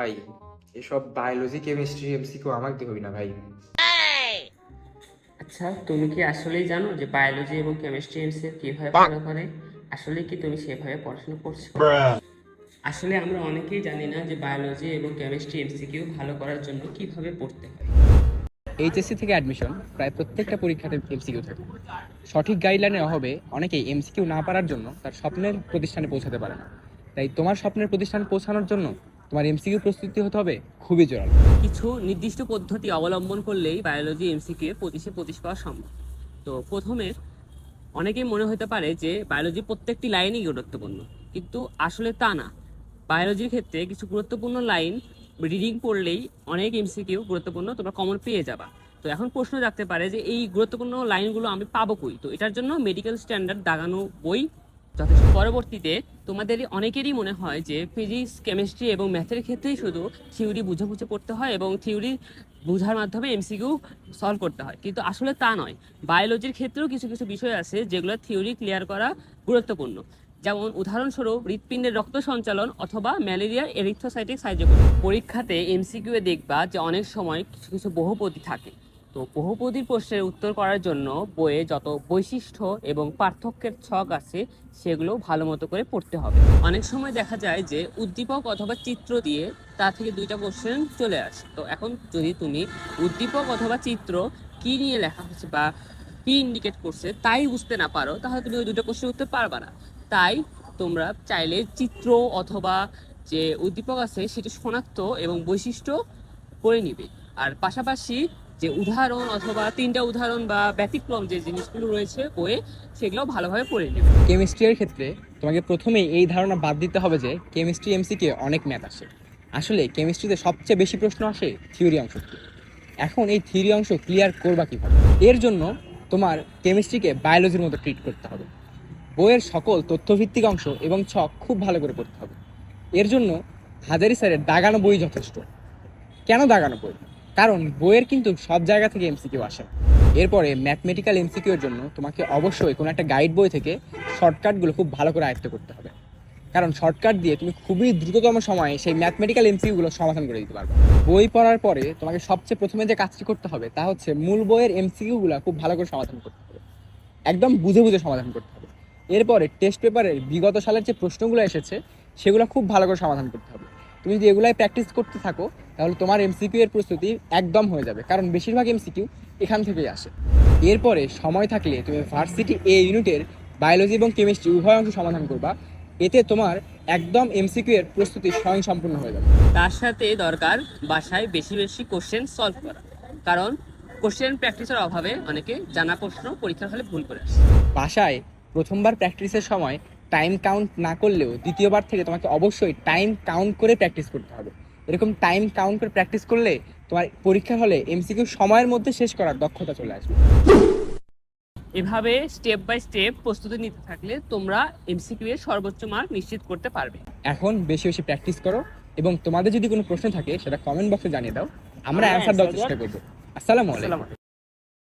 ভাই এসব biology chemistry MCQ আমাকে দিবি না ভাই। আচ্ছা তুমি কি আসলেই জানো যে বায়োলজি এবং কেমিস্ট্রি এমসিকিউ কীভাবে পড়া করে? আসলে কি তুমি সেভাবে পড়াশোনা করছ? আসলে আমরা অনেকেই জানি না যে বায়োলজি এবং কেমিস্ট্রি এমসিকিউ ভালো করার জন্য কীভাবে পড়তে হয়। এইচএসসি থেকে অ্যাডমিশন প্রায় প্রত্যেকটা পরীক্ষাতে এমসিকিউ থাকে। সঠিক গাইডলাইনের অভাবে অনেকেই এমসিকিউ না পারার জন্য তার স্বপ্নের প্রতিষ্ঠানে পৌঁছাতে পারে না। তাই তোমার স্বপ্নের প্রতিষ্ঠানে পৌঁছানোর জন্য তোমার এমসিকিউ প্রস্তুতি হতে হবে? খুবই জোরালো। কিছু নির্দিষ্ট পদ্ধতি অবলম্বন করলেই বায়োলজি এমসিকিউ পঁচিশে পঁচিশ পাওয়া সম্ভব। তো প্রথমে অনেকেই মনে হতে পারে যে বায়োলজি প্রত্যেকটি লাইনই গুরুত্বপূর্ণ, কিন্তু আসলে তা না। বায়োলজির ক্ষেত্রে কিছু গুরুত্বপূর্ণ লাইন রিডিং পড়লেই অনেক এমসিকিউ গুরুত্বপূর্ণ, তোমরা কমন পেয়ে যাবা। তো এখন প্রশ্ন রাখতে পারে যে এই গুরুত্বপূর্ণ লাইনগুলো আমি পাবো কই? তো এটার জন্য মেডিকেল স্ট্যান্ডার্ড দাগানো বই যথেষ্ট পরবর্তীতে তোমাদের অনেকেরই মনে হয় যে ফিজিক্স কেমিস্ট্রি এবং ম্যাথের ক্ষেত্রেই শুধু থিওরি বুঝে বুঝে পড়তে হয় এবং থিওরি বোঝার মাধ্যমে এমসিকিউ সলভ করতে হয়। কিন্তু আসলে তা নয়। বায়োলজির ক্ষেত্রেও কিছু কিছু বিষয় আছে যেগুলো থিওরি ক্লিয়ার করা গুরুত্বপূর্ণ। যেমন উদাহরণস্বরূপ হৃৎপিণ্ডের রক্ত সঞ্চালন অথবা ম্যালেরিয়ার এরিথ্রোসাইটিক সাহায্য পরীক্ষাতে এমসিকিউ এ দেখবা যে অনেক সময় কিছু কিছু বহুপতি থাকে। তো বহুপদীর প্রশ্নের উত্তর করার জন্য বইয়ে যত বৈশিষ্ট্য এবং পার্থক্যের ছক আছে, সেগুলো ভালো মতো করে পড়তে হবে। অনেক সময় দেখা যায় যে উদ্দীপক অথবা চিত্র দিয়ে তা থেকে দুইটা কোশ্চেন চলে আসে। তো এখন যদি তুমি উদ্দীপক অথবা চিত্র কি নিয়ে লেখা হচ্ছে বা কি ইন্ডিকেট করছে তাই বুঝতে না পারো, তাহলে তুমি ওই দুটো কোশ্চেন উত্তর পারবা না। তাই তোমরা চাইলে চিত্র অথবা যে উদ্দীপক আছে, সেটি শনাক্ত এবং বৈশিষ্ট্য করে নিবে। আর পাশাপাশি যে উদাহরণ অথবা তিনটা উদাহরণ বা ব্যতিক্রম যে জিনিসগুলো রয়েছে বইয়ে সেগুলো ভালোভাবে পড়ে নেবে কেমিস্ট্রির ক্ষেত্রে তোমাকে প্রথমেই এই ধারণা বাদ দিতে হবে যে কেমিস্ট্রি এমসিকে অনেক ম্যাথ আসে আসলে কেমিস্ট্রিতে সবচেয়ে বেশি প্রশ্ন আসে থিওরি অংশ এখন এই থিওরি অংশ ক্লিয়ার করবা কীভাবে? এর জন্য তোমার কেমিস্ট্রিকে বায়োলজির মতো ট্রিট করতে হবে। বইয়ের সকল তথ্যভিত্তিক অংশ এবং ছক খুব ভালো করে পড়তে হবে। এর জন্য হাজারি স্যারের দাগানো বই যথেষ্ট। কেন দাগানো বই? কারণ বইয়ের কিন্তু সব জায়গা থেকে এমসিকিউ আসে। এরপরে ম্যাথমেটিক্যাল এমসিকিউ এর জন্য তোমাকে অবশ্যই কোনো একটা গাইড বই থেকে শর্টকাটগুলো খুব ভালো করে আয়ত্ত করতে হবে। কারণ শর্টকাট দিয়ে তুমি খুবই দ্রুততম সময়ে সেই ম্যাথমেটিক্যাল এমসিকিউগুলো সমাধান করে দিতে পারবে। বই পড়ার পরে তোমাকে সবচেয়ে প্রথমে যে কাজটি করতে হবে তা হচ্ছে মূল বইয়ের এমসিকিউগুলো খুব ভালো করে সমাধান করতে হবে। একদম বুঝে বুঝে সমাধান করতে হবে। এরপরে টেস্ট পেপারের বিগত সালের যে প্রশ্নগুলো এসেছে, সেগুলো খুব ভালো করে সমাধান করতে হবে। তুমি যদি এগুলাই প্র্যাকটিস করতে থাকো তাহলে তোমার এমসিকিউ এর প্রস্তুতি একদম হয়ে যাবে। কারণ বেশিরভাগ এমসিকিউ এখান থেকেই আসে। এরপরে সময় থাকলে তুমি ভার্সিটি এ ইউনিটের বায়োলজি এবং কেমিস্ট্রি উভয় অংশ সমাধান করবা। এতে তোমার একদম এমসিকিউ এর প্রস্তুতি স্বয়ং সম্পূর্ণ হয়ে যাবে। তার সাথে দরকার বাসায় বেশি বেশি কোশ্চেন সলভ করা। কারণ কোশ্চেন প্র্যাকটিসের অভাবে অনেকে জানা প্রশ্ন পরীক্ষার হলে ভুল করে আসে। বাসায় প্রথমবার প্র্যাকটিসের সময় টাইম কাউন্ট না করলেও দ্বিতীয়বার থেকে তোমাকে অবশ্যই টাইম কাউন্ট করে প্র্যাকটিস করতে হবে। এরকম টাইম কাউন্ট করে প্র্যাকটিস করলে তোমার পরীক্ষার হলে এমসিকিউ সময়ের মধ্যে শেষ করার দক্ষতা চলে আসবে। এভাবে স্টেপ বাই স্টেপ প্রস্তুতি নিতে থাকলে তোমরা এমসিকিউ এর সর্বোচ্চ মার্ক নিশ্চিত করতে পারবে। এখন বেশি বেশি প্র্যাকটিস করো এবং তোমাদের যদি কোনো প্রশ্ন থাকে সেটা কমেন্ট বক্সে জানিয়ে দাও। আমরা আমরা অ্যান্সার দেওয়ার চেষ্টা করব। আসসালামু আলাইকুম।